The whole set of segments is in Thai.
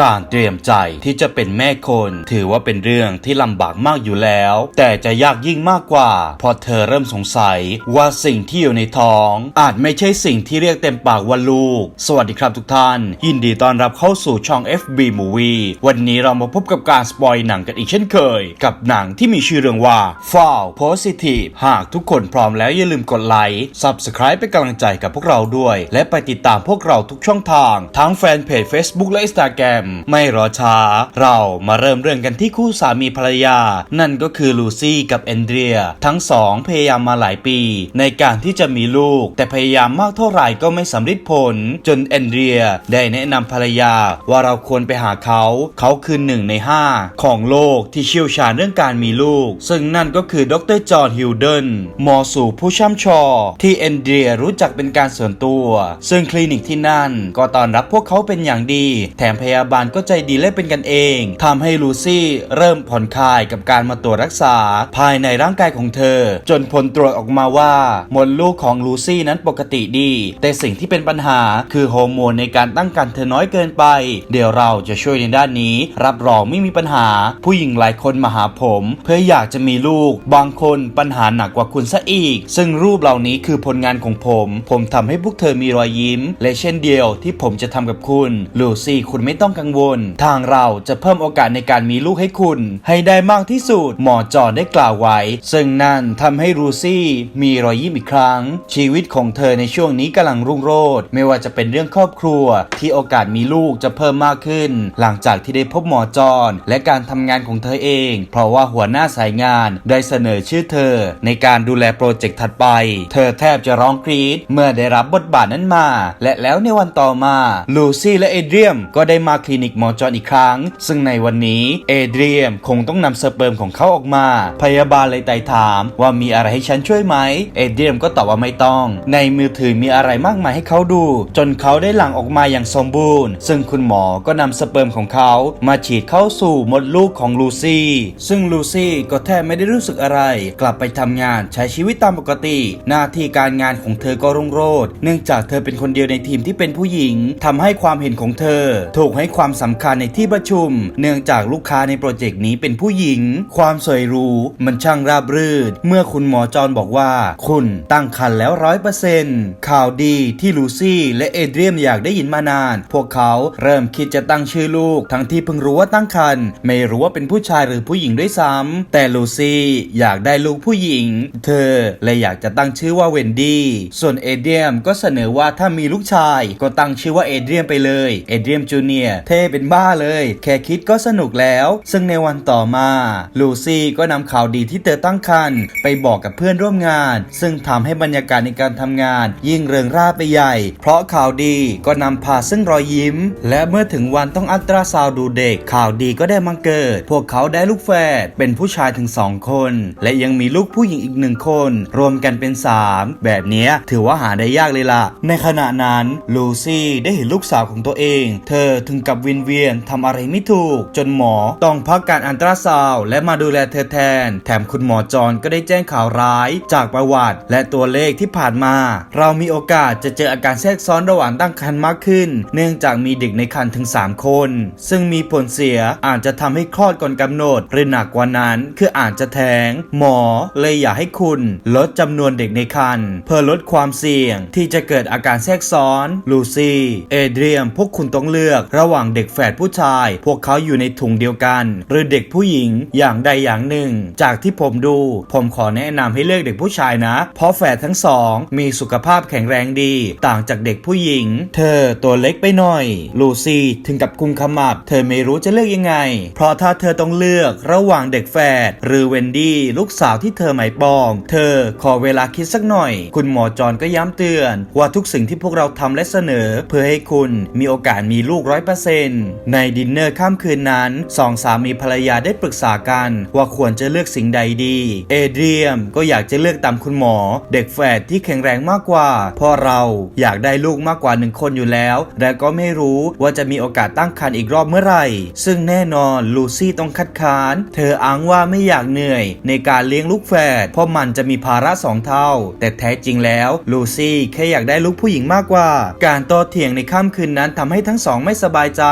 การเตรียมใจที่จะเป็นแม่คน ถือว่าเป็นเรื่องที่ลำบากมากอยู่แล้ว แต่จะยากยิ่งมากกว่าเพอเธอเริ่มสงสัยว่าสิ่งที่อยู่ในท้อง อาจไม่ใช่สิ่งที่เรียกเต็มปากว่าลูก สวัสดีครับทุกท่าน ยินดีต้อนรับเข้าสู่ช่อง FB Movie วันนี้เรามาพบกับการสปอยหนังกันอีกเช่นเคย กับหนังที่มีชื่อเรื่องว่า Fall Positive หากทุกคนพร้อมแล้วอย่าลืมกดไลค์ Subscribe เป็นกำลังใจกับพวกเราด้วย และไปติดตามพวกเราทุกช่องทาง ทั้งแฟนเพจ Facebook และ Instagram ไม่รอช้า เรามาเริ่มเรื่องกันที่คู่สามีภรรยา นั่นก็คือลูซี่กับแอนเดรีย ทั้งสองพยายามมาหลายปี ในการที่จะมีลูก แต่พยายามมากเท่าไหร่ก็ไม่สำเร็จผล จนแอนเดรียได้แนะนำภรรยาว่าเราควรไปหาเขา เขาคือหนึ่งในห้าของโลกที่เชี่ยวชาญเรื่องการมีลูก ซึ่งนั่นก็คือดรจอห์นฮิลเดนหมอสูผู้ช่ำชอ ที่แอนเดรียรู้จักเป็นการส่วนตัว ซึ่งคลินิกที่นั่น ก็ต้อนรับพวกเขาเป็นอย่างดี แถมพยาบาลก็ใจดีและเป็นกันเองทำให้ลูซี่เริ่มผ่อนคลายกับการมาตรวจรักษา ภายในร่างกายของเธอ จนผลตรวจออกมาว่ามดลูกของลูซี่นั้นปกติดี แต่สิ่งที่เป็นปัญหาคือฮอร์โมนในการตั้งครรภ์เธอน้อยเกินไป เดี๋ยวเราจะช่วยในด้านนี้ รับรองไม่มีปัญหา ผู้หญิงหลายคนมาหาผม เพื่ออยากจะมีลูก บางคนปัญหาหนักกว่าคุณซะอีก ซึ่งรูปเหล่านี้คือผลงานของผม ผมทำให้พวกเธอมีรอยยิ้ม และเช่นเดียวที่ผมจะทำกับคุณลูซี่คุณไม่ต้องกังวล ทางเราจะเพิ่มโอกาสในการมีลูกให้คุณ ให้ได้มากที่สุด หมอจอนได้กล่าวไว้ ซึ่งนั่นทำให้ลูซี่มีรอยยิ้มอีกครั้ง ชีวิตของเธอในช่วงนี้กำลังรุ่งโรจน์ไม่ว่าจะเป็นเรื่องครอบครัว ที่โอกาสมีลูกจะเพิ่มมากขึ้น หลังจากที่ได้พบหมอจอนและการทำงานของเธอเอง เพราะว่าหัวหน้าสายงานได้เสนอชื่อเธอ ในการดูแลโปรเจกต์ถัดไป เธอแทบจะร้องกรี๊ดเมื่อได้รับบทบาทนั้นมา และแล้วในวันต่อมาลูซี่และเอเดรียมก็ได้มาลินิกหมอจอนอีกครั้ง ซึ่งในวันนี้เอเดรียมคงต้องนำสเปิร์มของเขาออกมา พยาบาลเลยไต่ถามว่ามีอะไรให้ฉันช่วยไหม เอเดรียมก็ตอบว่าไม่ต้อง ในมือถือมีอะไรมากมายให้เขาดู จนเขาได้หลั่งออกมาอย่างสมบูรณ์ ซึ่งคุณหมอก็นำสเปิร์มของเขามาฉีดเข้าสู่มดลูกของลูซี่ ซึ่งลูซี่ก็แทบไม่ได้รู้สึกอะไร กลับไปทำงานใช้ชีวิตตามปกติ หน้าที่การงานของเธอก็รุ่งโรจน์เนื่องจากเธอเป็นคนเดียวในทีมที่เป็นผู้หญิงทำให้ความเห็นของเธอ ถูกให้ความสำคัญในที่ประชุม เนื่องจากลูกค้าในโปรเจกต์นี้เป็นผู้หญิง ความสวยรูมันช่างราบรื่น เมื่อคุณหมอจอนบอกว่า คุณตั้งครรภ์แล้วร้อยเปอร์เซ็นต์ข่าวดีที่ลูซี่และเอเดรียมอยากได้ยินมานาน พวกเขาเริ่มคิดจะตั้งชื่อลูก ทั้งที่เพิ่งรู้ว่าตั้งครรภ์ไม่รู้ว่าเป็นผู้ชายหรือผู้หญิงด้วยซ้ำแต่ลูซี่อยากได้ลูกผู้หญิง เธอเลยอยากจะตั้งชื่อว่าเวนดี้ส่วนเอเดรียมก็เสนอว่าถ้ามีลูกชาย ก็ตั้งชื่อว่าเอเดรียมไปเลยเอเดรียมจูเนียเท่เป็นบ้าเลย แค่คิดก็สนุกแล้ว ซึ่งในวันต่อมา ลูซี่ก็นำข่าวดีที่เธอตั้งครรภ์ไปบอกกับเพื่อนร่วมงาน ซึ่งทำให้บรรยากาศในการทำงาน ยิ่งเริงร่าไปใหญ่ เพราะข่าวดีก็นำพาซึ่งรอยยิ้ม และเมื่อถึงวันต้องอัลตราซาวดูเด็ก ข่าวดีก็ได้มาเกิด พวกเขาได้ลูกแฝดเป็นผู้ชายถึงสองคน และยังมีลูกผู้หญิงอีกหนึ่งคน รวมกันเป็นสามแบบนี้ถือว่าหาได้ยากเลยล่ะ ในขณะนั้นลูซี่ได้เห็นลูกสาวของตัวเอง เธอถึงกับวินเวียนทำอะไรไม่ถูก จนหมอต้องพักการอันตราซาวและมาดูแลเธอแทน แถมคุณหมอจอนก็ได้แจ้งข่าวร้าย จากประวัติ และตัวเลขที่ผ่านมา เรามีโอกาสจะเจออาการแทรกซ้อนระหว่างตั้งครรภ์มากขึ้น เนื่องจากมีเด็กในครรภ์ถึง 3 คน ซึ่งมีผลเสียอาจจะทำให้คลอดก่อนกำหนดหรือหนักกว่านั้นคืออาจจะแท้ง หมอเลยอยากให้คุณลดจำนวนเด็กในครรภ์เพื่อลดความเสี่ยงที่จะเกิดอาการแทรกซ้อน ลูซี่ เอเดรียม พวกคุณต้องเลือกระหว่างเด็กแฝดผู้ชาย พวกเขาอยู่ในถุงเดียวกัน หรือเด็กผู้หญิงอย่างใดอย่างหนึ่ง จากที่ผมดู ผมขอแนะนำให้เลือกเด็กผู้ชายนะ เพราะแฝดทั้งสองมีสุขภาพแข็งแรงดี ต่างจากเด็กผู้หญิง เธอตัวเล็กไปหน่อย ลูซี่ถึงกับกุมขมับ เธอไม่รู้จะเลือกยังไง เพราะถ้าเธอต้องเลือกระหว่างเด็กแฝดหรือเวนดี้ลูกสาวที่เธอหมายปอง เธอขอเวลาคิดสักหน่อย คุณหมอจอนก็ย้ำเตือน ว่าทุกสิ่งที่พวกเราทำและเสนอ เพื่อให้คุณมีโอกาสมีลูกร้อยเปอร์เซ็น ในดินเนอร์ค่ำคืนนั้นสองสามีภรรยาได้ปรึกษากันว่าควรจะเลือกสิ่งใดดี เอเดรียมก็อยากจะเลือกตามคุณหมอ เด็กแฝดที่แข็งแรงมากกว่าเพราะเราอยากได้ลูกมากกว่าหนึ่งคนอยู่แล้ว และก็ไม่รู้ว่าจะมีโอกาสตั้งครรภ์อีกรอบเมื่อไหร่ ซึ่งแน่นอนลูซี่ต้องคัดค้าน เธออ้างว่าไม่อยากเหนื่อย ในการเลี้ยงลูกแฝดเพราะมันจะมีภาระสองเท่า แต่แท้จริงแล้วลูซี่แค่อยากได้ลูกผู้หญิงมากกว่า การโต้เถียงในค่ำคืนนั้นทำให้ทั้งสองไม่สบายใจ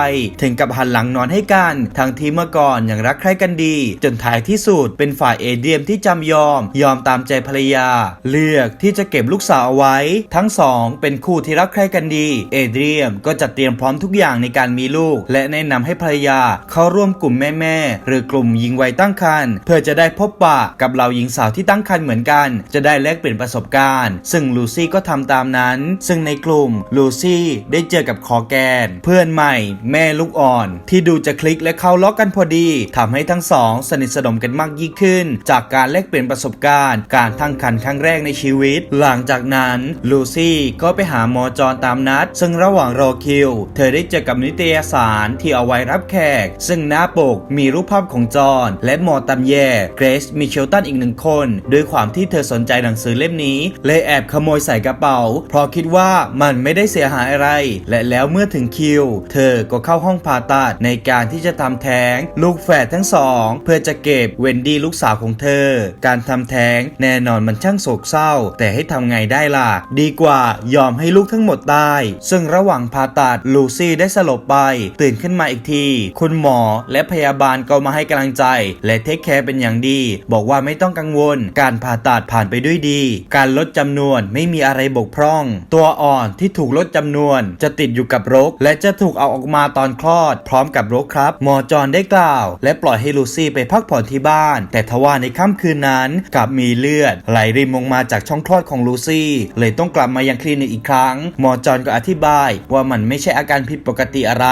ถึงกับหันหลังนอนให้กัน ทั้งที่เมื่อก่อนยังรักใคร่กันดี จนท้ายที่สุดเป็นฝ่ายเอเดียมที่จำยอม ยอมตามใจภรรยา เลือกที่จะเก็บลูกสาวเอาไว้ ทั้งสองเป็นคู่ที่รักใคร่กันดี เอเดียมก็จัดเตรียมพร้อมทุกอย่างในการมีลูก และแนะนำให้ภรรยาเข้าร่วมกลุ่มแม่ๆหรือกลุ่มหญิงวัยตั้งครรภ์เพื่อจะได้พบปะกับเหล่าหญิงสาวที่ตั้งครรภ์เหมือนกัน จะได้แลกเปลี่ยนประสบการณ์ ซึ่งลูซี่ก็ทำตามนั้น ซึ่งในกลุ่มลูซี่ได้เจอกับคอแกน เพื่อนใหม่แม่ลูกอ่อน ที่ดูจะคลิกและเข้าล็อกกันพอดีทำให้ทั้งสอง สนิทสนมกันมากยิ่งขึ้น จากการแลกเปลี่ยนประสบการณ์ การทั้งครรภ์ครั้งแรกในชีวิต หลังจากนั้นลูซี่ก็ไปหาหมอจรตามนัด ซึ่งระหว่างรอคิว เธอได้เจอกับนิตยสารที่เอาไว้รับแขก ซึ่งหน้าปกมีรูปภาพของจอนและหมอตำแยเกรซมิเชลตันอีกหนึ่งคนด้วยความที่เธอสนใจหนังสือเล่มนี้เลยแอบขโมยใส่กระเป๋า เพราะคิดว่ามันไม่ได้เสียหายอะไร และแล้วเมื่อถึงคิว เธอก็เข้าห้องผ่าตัดในการที่จะทำแท้งลูกแฝดทั้งสอง เพื่อจะเก็บเวนดี้ลูกสาวของเธอ การทำแท้งแน่นอนมันช่างโศกเศร้า แต่ให้ทำไงได้ล่ะ ดีกว่ายอมให้ลูกทั้งหมดตาย ซึ่งระหว่างผ่าตัดลูซี่ได้สลบไป ตื่นขึ้นมาอีกที คุณหมอและพยาบาลก็มาให้กำลังใจ และเทคแคร์เป็นอย่างดี บอกว่าไม่ต้องกังวล การผ่าตัดผ่านไปด้วยดี การลดจำนวนไม่มีอะไรบกพร่อง ตัวอ่อนที่ถูกลดจำนวน จะติดอยู่กับรก และจะถูกเอาออกมาาตอนคลอด พร้อมกับรกครับ หมอจอนได้กล่าว และปล่อยให้ลูซี่ไปพักผ่อนที่บ้าน แต่ทว่าในค่ำคืนนั้นกลับมีเลือด ไหลริมลงมาจากช่องคลอดของลูซี่ เลยต้องกลับมายังคลินิกอีกครั้ง หมอจอนก็อธิบายว่ามันไม่ใช่อาการผิดปกติอะไร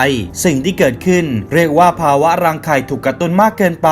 สิ่งที่เกิดขึ้น เรียกว่าภาวะรังไข่ถูกกระตุ้นมากเกินไป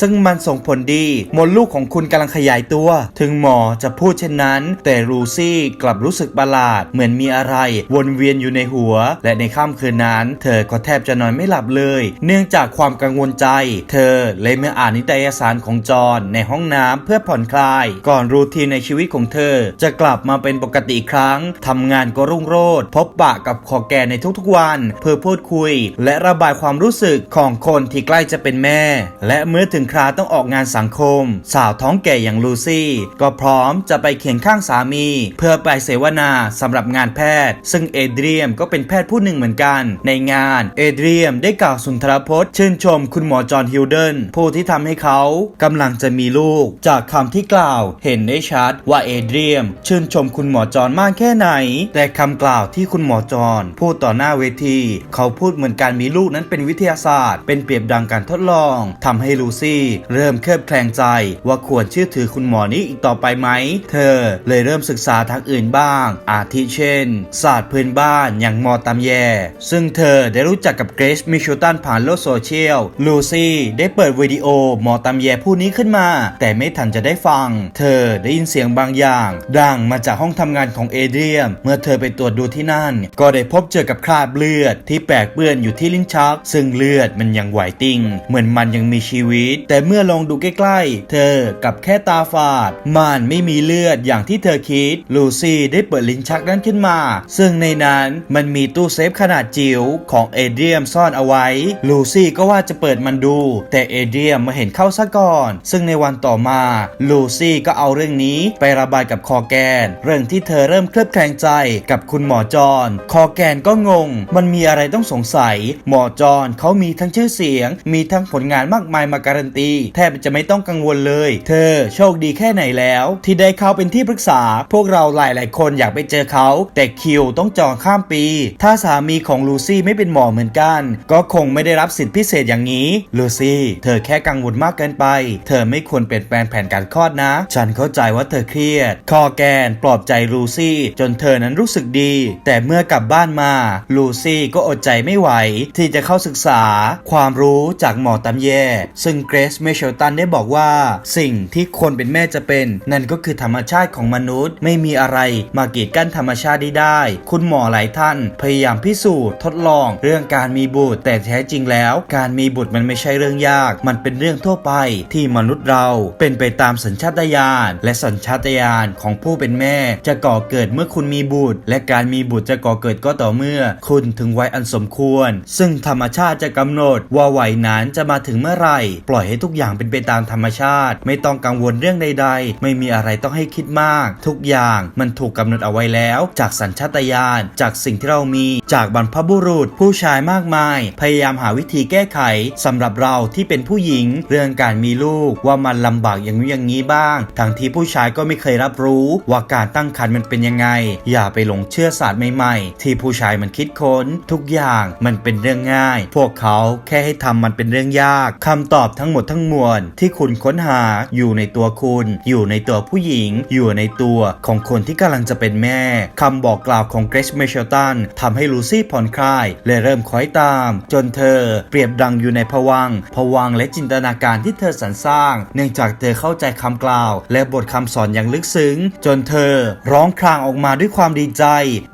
ซึ่งมันส่งผลดีมดลูกของคุณกำลังขยายตัว ถึงหมอจะพูดเช่นนั้น แต่ลูซี่กลับรู้สึกประหลาด เหมือนมีอะไร วนเวียนอยู่ในหัว และในค่ำคืนนั้น เธออก็แทบจะนอนไม่หลับเลย เนื่องจากความกังวลใจ เธอเลยมาอ่านนิตยสารของจอห์นในห้องน้ำเพื่อผ่อนคลาย ก่อนรูทีนในชีวิตของเธอ จะกลับมาเป็นปกติอีกครั้งทำงานก็รุ่งโรจน์พบปะกับคอแกนในทุกๆวัน เพื่อพูดคุย และระบายความรู้สึกของคนที่ใกล้จะเป็นแม่ และเมื่อถึงคราต้องออกงานสังคม สาวท้องแก่อย่างลูซี่ ก็พร้อมจะไปเคียงข้างสามี เพื่อไปเสวนาสำหรับงานแพทย์ ซึ่งเอเดรียมก็เป็นแพทย์ผู้หนึ่งเหมือนกัน ในงานเอเดรียมได้กล่าวสุนทรพจน์ชื่นชมคุณหมอจอห์นฮิลเดนผู้ที่ทำให้เขากำลังจะมีลูก จากคำที่กล่าวเห็นได้ชัดว่าเอเดรียม ชื่นชมคุณหมอจอห์นมากแค่ไหน แต่คำกล่าวที่คุณหมอจอห์นพูดต่อหน้าเวที เขาพูดเหมือนการมีลูกนั้นเป็นวิทยาศาสตร์ เป็นเปรียบดังการทดลองทำให้ลูซี่เริ่มเคลิบแคลงใจว่าควรเชื่อถือคุณหมอนี้อีกต่อไปไหม เธอเลยเริ่มศึกษาทางอื่นบ้าง อาทิเช่น ศาสตร์พื้นบ้านอย่างมอตามแย ซึ่งเธอได้รู้จักกับเกรซมิชลตันผ่านโลกโซเชียล ลูซี่ได้เปิดวิดีโอหมอตามแยผู้นี้ขึ้นมา แต่ไม่ทันจะได้ฟัง เธอได้ยินเสียงบางอย่าง ดังมาจากห้องทำงานของเอเดรียม เมื่อเธอไปตรวจดูที่นั่น ก็ได้พบเจอกับคราบเลือดที่แปลกเปื้อนอยู่ที่ลิ้นชัก ซึ่งเลือดมันยังไหวติงเหมือนมันยังมีชีวิต แต่เมื่อลองดูใกล้ๆ เธอกับแค่ตาฝาด มันไม่มีเลือดอย่างที่เธอคิด ลูซี่ได้เปิดลิ้นชักนั้นขึ้นมา ซึ่งในนั้นมันมีตู้เซฟขนาดจิ๋วของเอเดียมซ่อนเอาไว้ ลูซี่ก็ว่าจะเปิดมันดู แต่เอเดียมมาเห็นเข้าซะก่อน ซึ่งในวันต่อมา ลูซี่ก็เอาเรื่องนี้ไประบายกับคอแกน เรื่องที่เธอเริ่มเคลือบแคลงใจกับคุณหมอจอนคอแกนก็งง มันมีอะไรต้องสงสัย หมอจอนเขามีทั้งชื่อเสียง มีทั้งผลงานมากมายมาการันตี แทบจะไม่ต้องกังวลเลย เธอโชคดีแค่ไหนแล้ว ที่ได้เข้าเป็นที่ปรึกษา พวกเราหลายๆคนอยากไปเจอเขา แต่คิวต้องจองข้ามปี ถ้าสามีของลูซี่ไม่เป็นหมอเหมือนกัน ก็คงไม่ได้รับสิทธิพิเศษอย่างนี้ลูซี่เธอแค่กังวลมากเกินไป เธอไม่ควรเปลี่ยนแปลงแผนการคลอดนะ ฉันเข้าใจว่าเธอเครียด คอแกนปลอบใจลูซี่ จนเธอนั้นรู้สึกดี แต่เมื่อกลับบ้านมาลูซี่ก็อดใจไม่ไหว ที่จะเข้าศึกษา ความรู้จากหมอตำแย ซึ่งเกรซเมเชลตันได้บอกว่า สิ่งที่คนเป็นแม่จะเป็น นั่นก็คือธรรมชาติของมนุษย์ ไม่มีอะไรมากีดกั้นธรรมชาติได้ คุณหมอหลายท่าน พยายามพิสูจน์ทดลองเรื่องการมีบุตร แต่แท้จริงแล้ว การมีบุตรมันไม่ใช่เรื่องยาก มันเป็นเรื่องทั่วไปที่มนุษย์เราเป็นไปตามสัญชาตญาณและสัญชาตญาณของผู้เป็นแม่ จะก่อเกิดเมื่อคุณมีบุตร และการมีบุตรจะก่อเกิดก็ต่อเมื่อ คุณถึงวัยอันสมควร ซึ่งธรรมชาติจะกำหนดว่าวัยนั้นจะมาถึงเมื่อไหร่ ปล่อยให้ทุกอย่างเป็นไปตามธรรมชาติ ไม่ต้องกังวลเรื่องใด ๆ ไม่มีอะไรต้องให้คิดมาก ทุกอย่างมันถูกกำหนดเอาไว้แล้ว จากสัญชาตญาณจากสิ่งที่เรามี จากบรรพบุรุษผู้ชายมากมาย พยายามหาวิธีแก้ไขสำหรับเราที่เป็นผู้หญิงเรื่องการมีลูกว่ามันลำบากอย่างนี้อย่างนี้บ้าง ทั้งที่ผู้ชายก็ไม่เคยรับรู้ว่าการตั้งครรภ์มันเป็นยังไง อย่าไปหลงเชื่อศาสตร์ใหม่ๆ ที่ผู้ชายมันคิดค้น ทุกอย่างมันเป็นเรื่องง่าย พวกเขาแค่ให้ทำมันเป็นเรื่องยากคำตอบทั้งหมดทั้งมวลที่คุณค้นหาอยู่ในตัวคุณ อยู่ในตัวผู้หญิง อยู่ในตัวของคนที่กำลังจะเป็นแม่คำบอกกล่าวของเกรซเมเชลตันทำให้ลูซี่ผ่อนคลายและเริ่มคอยตาม จนเธอเปรียบดังอยู่ในภวังค์ภวังและจินตนาการที่เธอสรรสร้าง เนื่องจากเธอเข้าใจคำกล่าว และบทคำสอนอย่างลึกซึ้ง จนเธอร้องครางออกมาด้วยความดีใจ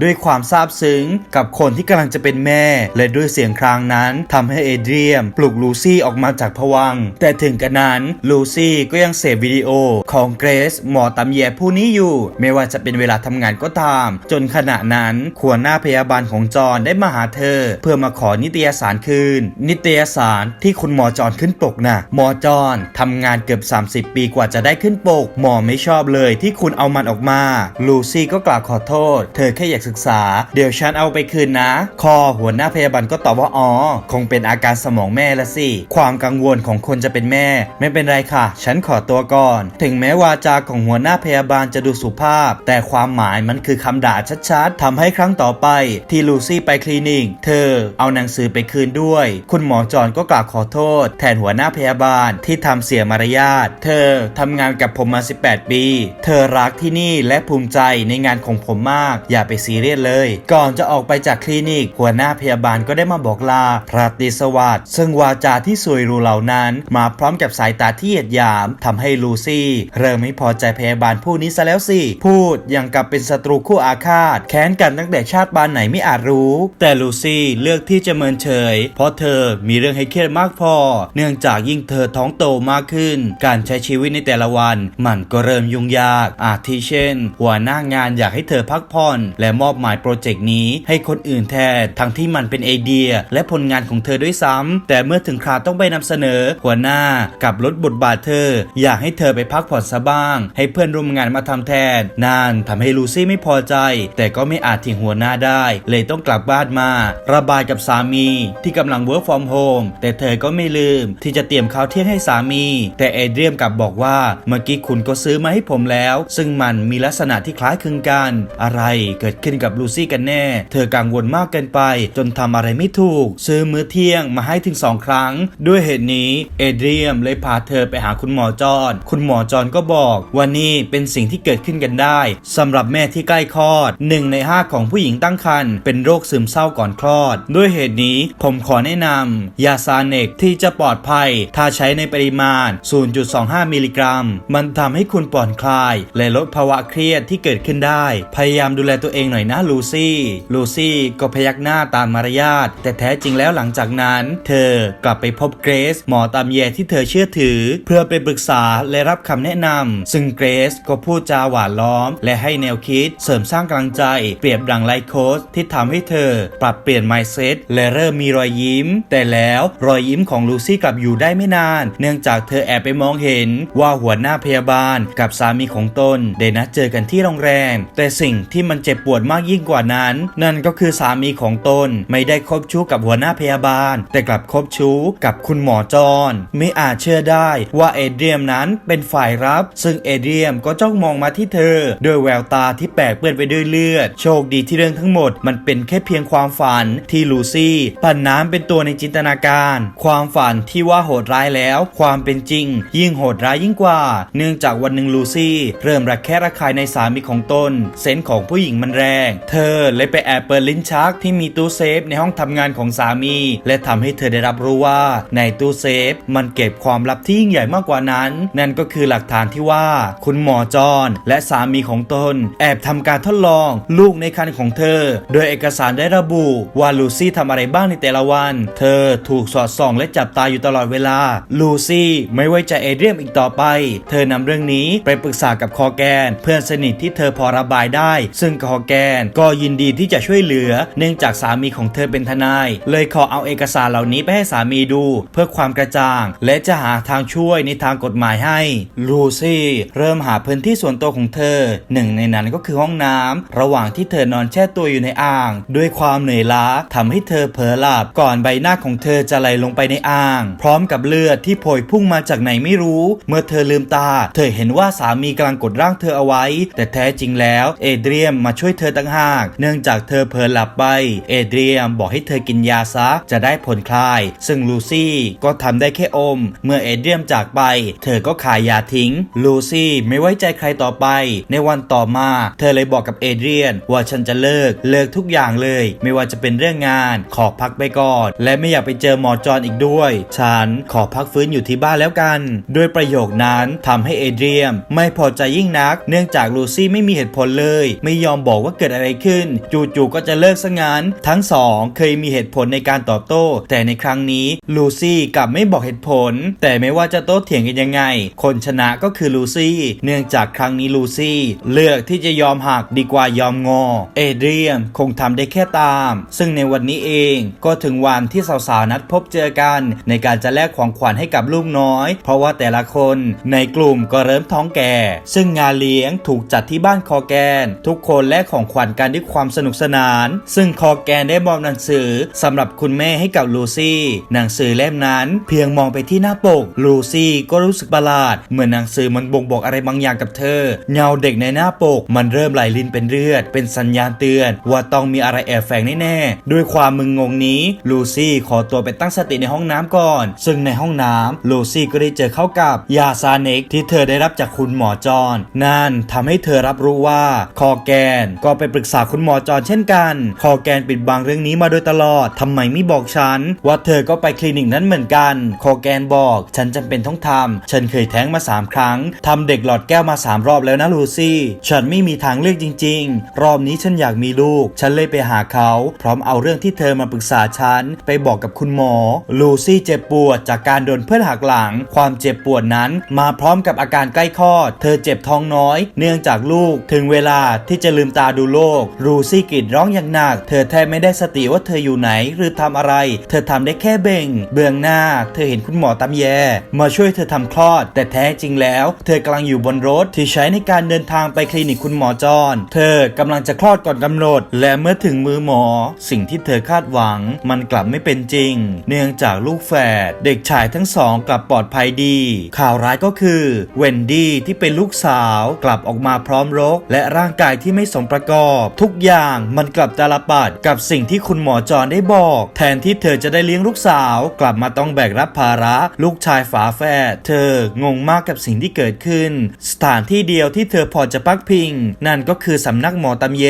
ด้วยความซาบซึ้ง กับคนที่กำลังจะเป็นแม่ และด้วยเสียงครางนั้นทำให้เอเดรียม ปลุกลูซี่ออกมาจากภวัง แต่ถึงกระนั้นลูซี่ก็ยังเสพวิดีโอของเกรซหมอตำแยผู้นี้อยู่ ไม่ว่าจะเป็นเวลาทำงานก็ตาม จนขณะนั้นขัวหน้าพยาบาลของจอห์นได้มาหาเธอเพื่อมาขอนิตยสารคืน นิตยสารที่คุณหมอจอนขึ้นปกน่ะหมอจอนทำงานเกือบ 30 ปีกว่าจะได้ขึ้นปก หมอไม่ชอบเลยที่คุณเอามันออกมา ลูซี่ก็กล่าวขอโทษ เธอแค่อยากศึกษา เดี๋ยวฉันเอาไปคืนนะ คอหัวหน้าพยาบาลก็ตอบว่าอ๋อคงเป็นอาการสมองแม่ละสิ ความกังวลของคนจะเป็นแม่ ไม่เป็นไรค่ะ ฉันขอตัวก่อน ถึงแม้วาจาของหัวหน้าพยาบาลจะดูสุภาพ แต่ความหมายมันคือคำด่าชัดๆทำให้ครั้งต่อไป ที่ลูซี่ไปคลินิก เธอเอาหนังสือไปคืนด้วย คุณหมอจอนก็กล่าวขอโทษ แทนหัวหน้าพยาบาลที่ทำเสียมารยาท เธอทำงานกับผมมา 18 ปี เธอรักที่นี่และภูมิใจในงานของผมมาก อย่าไปซีเรียสเลย ก่อนจะออกไปจากคลินิก หัวหน้าพยาบาลก็ได้มาบอกลาพระตรีสวัสดิ์ซึ่งวาจาที่สวยรูเหล่านั้น มาพร้อมกับสายตาที่เหยียดหยามทำให้ลูซี่เริ่มไม่พอใจพยาบาลผู้นี้ซะแล้วสิ พูดอย่างกับเป็นศัตรูคู่อาฆาต แค้นกันตั้งแต่ชาติบานไหนไม่อาจรู้ แต่ลูซี่เลือกที่จะเมินเฉย เพราะเธอมีเรื่องให้เครียดมากพอ เนื่องจากยิ่งเธอท้องโตมากขึ้น การใช้ชีวิตในแต่ละวัน มันก็เริ่มยุ่งยาก อาทิเช่น หัวหน้างานอยากให้เธอพักผ่อน และมอบหมายโปรเจกต์นี้ให้คนอื่นแทน ทั้งที่มันเป็นไอเดีย และผลงานของเธอด้วยซ้ำแต่เมื่อถึงคราวต้องไปนำเสนอ หัวหน้ากับลดบทบาทเธอ อยากให้เธอไปพักผ่อนซะบ้าง ให้เพื่อนร่วมงานมาทำแทน นานทำให้ลูซี่ไม่พอใจ แต่ก็ไม่อาจทิ้งหัวหน้าได้ เลยต้องกลับบ้านมาระบายกับสามีที่กำลัง work from home แต่เธอก็ไม่ลืมที่จะเตรียมข้าวเที่ยงให้สามี แต่เอเดรียมกลับบอกว่าเมื่อกี้คุณก็ซื้อมาให้ผมแล้ว ซึ่งมันมีลักษณะที่คล้ายคลึงกัน อะไรเกิดขึ้นกับลูซี่กันแน่ เธอกังวลมากเกินไป จนทำอะไรไม่ถูก ซื้อมื้อเที่ยงมาให้ถึงสองครั้ง ด้วยเหตุนี้เอเดรียมเลยพาเธอไปหาคุณหมอจอนคุณหมอจอนก็บอกว่านี่เป็นสิ่งที่เกิดขึ้นกันได้สำหรับแม่ที่ใกล้คลอดหนึ่งในห้าของผู้หญิงตั้งครรภ์เป็นโรคซึมเศร้าก่อนคลอดด้วยเหตุนี้ผมขอแนะนำยาซาเนกที่จะปลอดภัย ถ้าใช้ในปริมาณ 0.25 มิลลิกรัม มันทำให้คุณผ่อนคลาย และลดภาวะเครียดที่เกิดขึ้นได้ พยายามดูแลตัวเองหน่อยนะลูซี่ลูซี่ก็พยักหน้าตามมารยาทแต่แท้จริงแล้วหลังจากนั้น เธอกลับไปพบเกรซหมอตามแยที่เธอเชื่อถือ เพื่อไปปรึกษาและรับคำแนะนำซึ่งเกรซก็พูดจาหวานล้อม และให้แนวคิดเสริมสร้างกำลังใจ เปรียบดังไลโค้ชที่ทำให้เธอ ปรับเปลี่ยนมา mindset และเริ่มมีรอยยิ้ม แต่แล้วรอยยิ้มของลูซี่กลับอยู่ได้ไม่นาน เนื่องจากเธอแอบไปมองเห็นว่าหัวหน้าพยาบาลกับสามีของตนได้นัดเจอกันที่โรงแรม แต่สิ่งที่มันเจ็บปวดมากยิ่งกว่านั้น นั่นก็คือสามีของตนไม่ได้คบชู้กับหัวหน้าพยาบาล แต่กลับคบชู้กับคุณหมอจอนไม่อาจเชื่อได้ว่าเอเดรียมนั้นเป็นฝ่ายรับ ซึ่งเอเดรียมก็จ้องมองมาที่เธอ ด้วยแววตาที่แปลกเปื้อนไปด้วยเลือด โชคดีที่เรื่องทั้งหมดมันเป็นแค่เพียงความฝันที่ลูซี่ปั่นน้ำเป็นตัวในจินตนาการ ความฝันที่ว่าโหดร้ายแล้ว ความเป็นจริง ยิ่งโหดร้ายยิ่งกว่า เนื่องจากวันหนึ่งลูซี่เริ่มระแคะระคายในสามีของตน เซนส์ของผู้หญิงมันแรง เธอเลยไปแอบเปิดลิ้นชักที่มีตู้เซฟในห้องทำงานของสามี และทำให้เธอได้รับรู้ว่า ในตู้เซฟ มันเก็บความลับที่ยิ่งใหญ่มากกว่านั้น นั่นก็คือหลักฐานที่ว่า คุณหมอจอนและสามีของตน แอบทำการทดลอง ลูกในครรภ์ของเธอ โดยเอกสารได้ระบุว่าลูซี่ทำอะไรบ้างในแต่ละวัน เธอถูกสอดส่องและจับตาอยู่ตลอดเวลา ลูซี่ไม่ไว้ใจเอเดรียมอีกต่อไป เธอนำเรื่องนี้ไปปรึกษากับคอแกน เพื่อนสนิทที่เธอพอระบายได้ ซึ่งคอแกนก็ยินดีที่จะช่วยเหลือ เนื่องจากสามีของเธอเป็นทนาย เลยขอเอาเอกสารเหล่านี้ไปให้สามีดู เพื่อความกระจ่าง และจะหาทางช่วยในทางกฎหมายให้ ลูซี่เริ่มหาพื้นที่ส่วนตัวของเธอ หนึ่งในนั้นก็คือห้องน้ำระหว่างที่เธอนอนแช่ตัวอยู่ในอ่าง ด้วยความเหนื่อยล้าทำให้เธอเผลอหลับก่อนใบหน้าของเธอจะไหลลงไปในอ่าง พร้อมกับเลือดที่โผยพุ่งมาจากไหนไม่รู้ เมื่อเธอลืมตา เธอเห็นว่าสามีกำลังกดร่างเธอเอาไว้ แต่แท้จริงแล้วเอเดรียมมาช่วยเธอตั้งหาก เนื่องจากเธอเผลอหลับไป เอเดรียมบอกให้เธอกินยาซะจะได้ผ่อนคลาย ซึ่งลูซี่ก็ทำได้แค่อม เมื่อเอเดรียมจากไป เธอก็ขายยาทิ้ง ลูซี่ไม่ไว้ใจใครต่อไป ในวันต่อมา เธอเลยบอกกับเอเดรียนว่าฉันจะเลิกเลิกทุกอย่างเลย ไม่ว่าจะเป็นเรื่องงาน ขอพักไปก่อน และไม่อยากไปเจอหมอจอนอีกด้วย ฉันขอพักฟื้นอยู่ที่บ้านแล้วกัน ด้วยประโยคนั้นทำให้เอเดรียม ไม่พอใจยิ่งนัก เนื่องจากลูซี่ไม่มีเหตุผลเลย ไม่ยอมบอกว่าเกิดอะไรขึ้น จู่ๆก็จะเลิกซะงั้น ทั้งสองเคยมีเหตุผลในการตอบโต้ แต่ในครั้งนี้ลูซี่กลับไม่บอกเหตุผล แต่ไม่ว่าจะโต้เถียงกันยังไง คนชนะก็คือลูซี่ เนื่องจากครั้งนี้ลูซี่เลือกที่จะยอมหักดีกว่ายอมงอ เอเดรียมคงทำได้แค่ตาม ซึ่งในวันนี้เอง ก็ถึงวันที่สาวๆนัดพบเจอกัน ในการจะแลกของขวัญให้กับลูกน้อย เพราะว่าแต่ละคนในกลุ่มก็เริ่มท้องแก่ ซึ่งงานเลี้ยงถูกจัดที่บ้านคอแกน ทุกคนแลกของขวัญกันด้วยความสนุกสนาน ซึ่งคอแกนได้มอบหนังสือสำหรับคุณแม่ให้กับลูซี่หนังสือเล่มนั้น เพียงมองไปที่หน้าปกลูซี่ก็รู้สึกประหลาด เหมือนหนังสือมันบ่งบอกอะไรบางอย่างกับเธอ เงาเด็กในหน้าปก มันเริ่มไหลลินเป็นเลือด เป็นสัญญาณเตือน ว่าต้องมีอะไรแอบแฝงแน่ด้วยความมึนงงนี้ลูซี่ขอตัวไปตั้งสติในห้องน้ำก่อน ซึ่งในห้องน้ำลูซี่ก็ได้เจอเข้ากับยาซาเน็กที่เธอได้รับจากคุณหมอจอนนั่นทำให้เธอรับรู้ว่าคอแกนก็ไปปรึกษาคุณหมอจอนเช่นกัน คอแกนปิดบังเรื่องนี้มาโดยตลอดทำไมไม่บอกฉัน ว่าเธอก็ไปคลินิกนั้นเหมือนกัน คอแกนบอกฉันจำเป็นต้องทำฉันเคยแท้งมา 3 ครั้งทำเด็กหลอดแก้วมา 3 รอบแล้วนะลูซี่ ฉันไม่มีทางเลือกจริง ๆ รอบนี้ฉันอยากมีลูก ฉันเลยไปหาเขา พร้อมเอาเรื่องที่เธอมาปรึกษาฉันไปบอกกับคุณหมอ ลูซี่เจ็บปวดจากการโดนเพื่อนหักหลัง ความเจ็บปวดนั้นมาพร้อมกับอาการใกล้คลอด เธอเจ็บท้องน้อย เนื่องจากลูก ถึงเวลาที่จะลืมตาดูโลก ลูซี่กรีดร้องอย่างหนัก เธอแทบไม่ได้สติว่าเธออยู่ไหน หรือทำอะไร เธอทำได้แค่เบ่ง เบื้องหน้า เธอเห็นคุณหมอตำแย มาช่วยเธอทำคลอด แต่แท้จริงแล้ว เธอกำลังอยู่บนรถที่ใช้ในการเดินทางไปคลินิกคุณหมอจอน เธอกำลังจะคลอดก่อนกำหนด และเมื่อถึงมือหมอ สิ่งที่เธอคาดหวัง มันกลับไม่เป็นจริง เนื่องจากลูกแฝดเด็กชายทั้งสองกลับปลอดภัยดี ข่าวร้ายก็คือเวนดี้ที่เป็นลูกสาวกลับออกมาพร้อมรก และร่างกายที่ไม่สมประกอบ ทุกอย่างมันกลับตาลปัดกับสิ่งที่คุณหมอจอนได้บอก แทนที่เธอจะได้เลี้ยงลูกสาว กลับมาต้องแบกรับภาระลูกชายฝาแฝดเธองงมากกับสิ่งที่เกิดขึ้น สถานที่เดียวที่เธอพอจะพักพิง นั่นก็คือสำนักหมอตำเย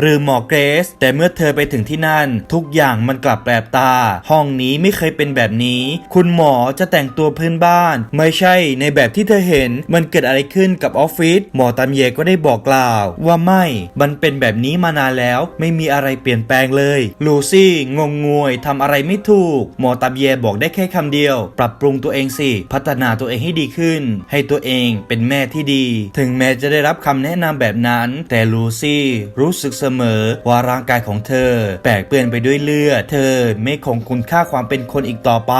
หรือหมอเกรสแต่เมื่อเธอไปถึงที่นั่นทุกอย่างมันกลับแปลกตา ห้องนี้ไม่เคยเป็นแบบนี้ คุณหมอจะแต่งตัวพื้นบ้าน ไม่ใช่ในแบบที่เธอเห็น มันเกิดอะไรขึ้นกับออฟฟิศหมอตำเยก็ได้บอกกล่าว ว่าไม่ มันเป็นแบบนี้มานานแล้ว ไม่มีอะไรเปลี่ยนแปลงเลยลูซี่งงงวยทำอะไรไม่ถูก หมอตำเยบอกได้แค่คำเดียว ปรับปรุงตัวเองสิ พัฒนาตัวเองให้ดีขึ้น ให้ตัวเองเป็นแม่ที่ดี ถึงแม้จะได้รับคำแนะนำแบบนั้น แต่ลูซี่รู้สึกเสมอว่าร่างกายของเธอ แปลกเปื้อนไปด้วยเลือด เธอไม่คงคุณค่าความเป็นคนอีกต่อไป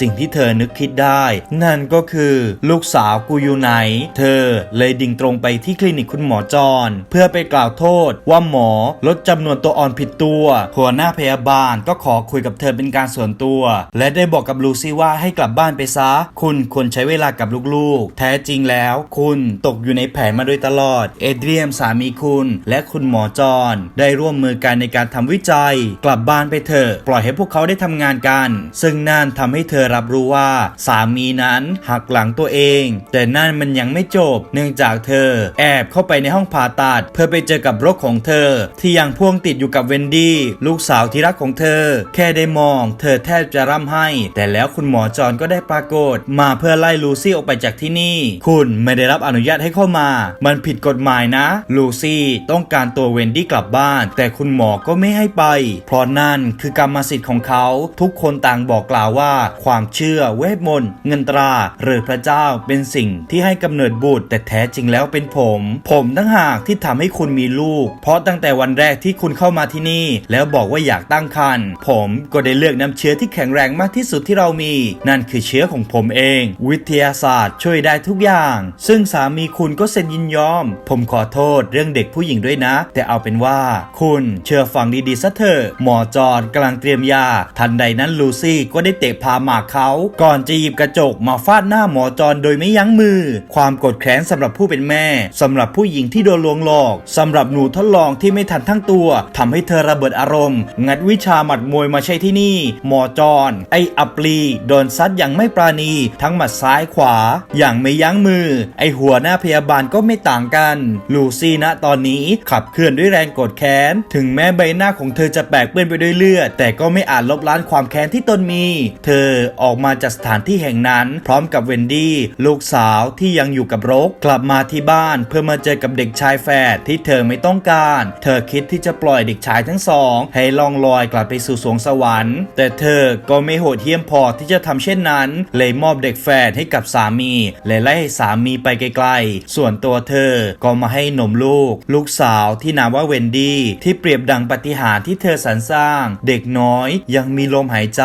สิ่งที่เธอนึกคิดได้ นั่นก็คือ ลูกสาวกูอยู่ไหน เธอเลยดิ่งตรงไปที่คลินิกคุณหมอจอนเพื่อไปกล่าวโทษ ว่าหมอลดจำนวนตัวอ่อนผิดตัวหัวหน้าพยาบาลก็ขอคุยกับเธอเป็นการส่วนตัว และได้บอกกับลูซี่ว่าให้กลับบ้านไปซะ คุณควรใช้เวลากับลูกๆ แท้จริงแล้ว คุณตกอยู่ในแผนมาโดยตลอด เอเดรียมสามีคุณ และคุณหมอจอนได้ร่วมมือกันในการทำวิจัยกลับบ้านไปเถอะปล่อยให้พวกเขาได้ทำงานกัน ซึ่งนั่นทำให้เธอรับรู้ว่า สามีนั้นหักหลังตัวเอง แต่นั่นมันยังไม่จบ เนื่องจากเธอ แอบเข้าไปในห้องผ่าตัด เพื่อไปเจอกับรกของเธอ ที่ยังพ่วงติดอยู่กับเวนดี้ลูกสาวที่รักของเธอ แค่ได้มอง เธอแทบจะร่ำไห้ แต่แล้วคุณหมอจอนก็ได้ปรากฏ มาเพื่อไล่ลูซี่ออกไปจากที่นี่ คุณไม่ได้รับอนุญาตให้เข้ามา มันผิดกฎหมายนะ ลูซี่ต้องการตัวเวนดี้กลับบ้าน แต่คุณหมอก็ไม่ให้ไปเพราะนั่นคือกรรมสิทธิ์ของเขา ทุกคนต่างบอกกล่าวว่า ความเชื่อเวทมนต์เงินตรา หรือพระเจ้าเป็นสิ่งที่ให้กำเนิดบุตร แต่แท้จริงแล้วเป็นผม ผมตั้งหากที่ทำให้คุณมีลูก เพราะตั้งแต่วันแรกที่คุณเข้ามาที่นี่ แล้วบอกว่าอยากตั้งครรภ์ผมก็ได้เลือกน้ำเชื้อที่แข็งแรงมากที่สุดที่เรามี นั่นคือเชื้อของผมเอง วิทยาศาสตร์ช่วยได้ทุกอย่าง ซึ่งสามีคุณก็เซ็นยินยอม ผมขอโทษเรื่องเด็กผู้หญิงด้วยนะ แต่เอาเป็นว่า คุณเชื่อฟังดีๆซะเถอะหมอจอนกำลังเตรียมยา ทันใดนั้นลูซี่ก็ได้เตะพาหมากเขา ก่อนจะหยิบกระจกมาฟาดหน้าหมอจอนโดยไม่ยั้งมือ ความกดแค้นสำหรับผู้เป็นแม่ สำหรับผู้หญิงที่โดนลวงหลอกสำหรับหนูทดลองที่ไม่ทันทั้งตัวทำให้เธอระเบิดอารมณ์ งัดวิชาหมัดมวยมาใช้ที่นี่ หมอจอนไออัปลีโดนซัดอย่างไม่ปราณี ทั้งหมัดซ้ายขวา อย่างไม่ยั้งมือ ไอหัวหน้าพยาบาลก็ไม่ต่างกัน ลูซี่ณตอนนี้ขับเคลื่อนด้วยแรงกรธแค้น ถึงแม้ใบหน้าของเธอจะแปกเปื้อนไปด้วยเลือด แต่ก็ไม่อาจลบล้างความแค้นที่ตนมี เธอออกมาจากสถานที่แห่งนั้น พร้อมกับเวนดี้ลูกสาวที่ยังอยู่กับรก กลับมาที่บ้านเพื่อมาเจอกับเด็กชายแฝดที่เธอไม่ต้องการ เธอคิดที่จะปล่อยเด็กชายทั้งสอง ให้ล่องลอยกลับไปสู่สวงสวรรค์ แต่เธอก็ไม่โหดเหี้ยมพอที่จะทำเช่นนั้น เลยมอบเด็กแฝดให้กับสามีและไล่ให้สามีไปไกลๆ ส่วนตัวเธอก็มาให้นมลูก ลูกสาวที่นามว่าเวนดี้ที่เปรียบดังปฏิหารที่เธอสรรสร้าง เด็กน้อยยังมีลมหายใจ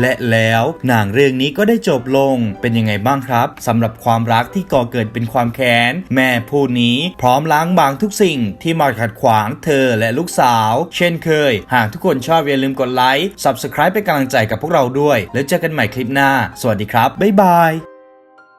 และแล้วหนังเรื่องนี้ก็ได้จบลงเป็นยังไงบ้างครับสำหรับความรักที่ก่อเกิดเป็นความแค้น แม่ผู้นี้พร้อมล้างบางทุกสิ่งที่มาขัดขวางเธอและลูกสาว เช่นเคย หากทุกคนชอบอย่าลืมกดไลค์ Subscribe เป็นกำลังใจกับพวกเราด้วย แล้วเจอกันใหม่คลิปหน้า สวัสดีครับ บ๊ายบาย